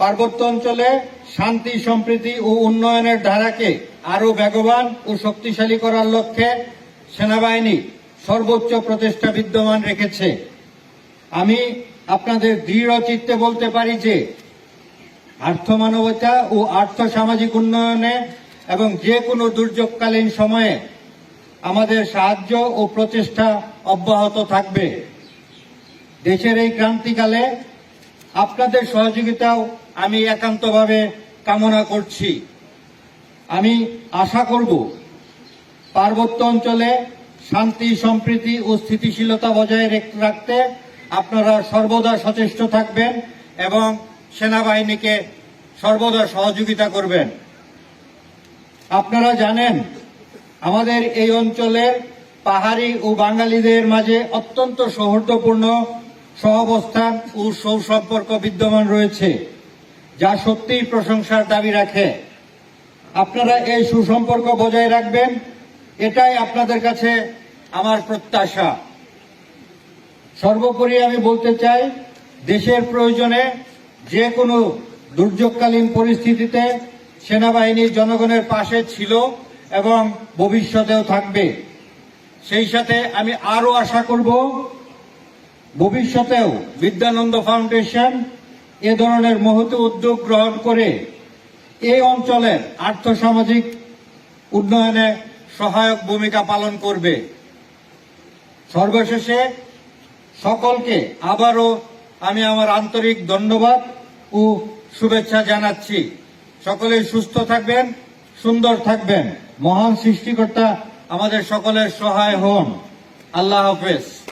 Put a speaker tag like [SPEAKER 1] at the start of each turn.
[SPEAKER 1] পার্বত্য অঞ্চলে শান্তি, সম্প্রীতি ও উন্নয়নের ধারাকে আরও বেগবান ও শক্তিশালী করার লক্ষ্যে সেনাবাহিনী সর্বোচ্চ প্রচেষ্টা বিদ্যমান রেখেছে। আমি আপনাদের দৃঢ় চিত্তে বলতে পারি যে, আর্থমানবতা ও আর্থ সামাজিক উন্নয়নে এবং যে কোনো দুর্যোগকালীন সময়ে আমাদের সাহায্য ও প্রচেষ্টা অব্যাহত থাকবে। দেশের এই ক্রান্তিকালে আপনাদের সহযোগিতাও আমি একান্তভাবে কামনা করছি। আমি আশা করব পার্বত্য অঞ্চলে শান্তি, সম্প্রীতি ও স্থিতিশীলতা বজায় রেখ- রাখতে আপনারা সর্বদা সচেষ্ট থাকবেন এবং সেনাবাহিনীকে সর্বদা সহযোগিতা করবেন। আপনারা জানেন, আমাদের এই অঞ্চলের পাহাড়ি ও বাঙালিদের মাঝে অত্যন্ত সৌহার্দ্যপূর্ণ সহাবস্থান ও সৌসম্পর্ক বিদ্যমান রয়েছে, যা সত্যিই প্রশংসার দাবি রাখে। আপনারা এই সুসম্পর্ক বজায় রাখবেন, এটাই আপনাদের কাছে আমার প্রত্যাশা। সর্বোপরি আমি বলতে চাই, দেশের প্রয়োজনে যে কোনো দুর্যোগকালীন পরিস্থিতিতে সেনাবাহিনী জনগণের পাশে ছিল এবং ভবিষ্যতেও থাকবে। সেই সাথে আমি আরও আশা করব ভবিষ্যতেও বিদ্যানন্দ ফাউন্ডেশন এ ধরনের মহৎ উদ্যোগ গ্রহণ করে এই অঞ্চলের আর্থসামাজিক উন্নয়নে সহায়ক ভূমিকা পালন করবে। সর্বশেষে সকলকে আবারও আমি আমার আন্তরিক ধন্যবাদ ও শুভেচ্ছা জানাচ্ছি। সকলে সুস্থ থাকবেন, সুন্দর থাকবেন। মহান সৃষ্টিকর্তা আমাদের সকলের সহায় হন। আল্লাহ হাফেজ।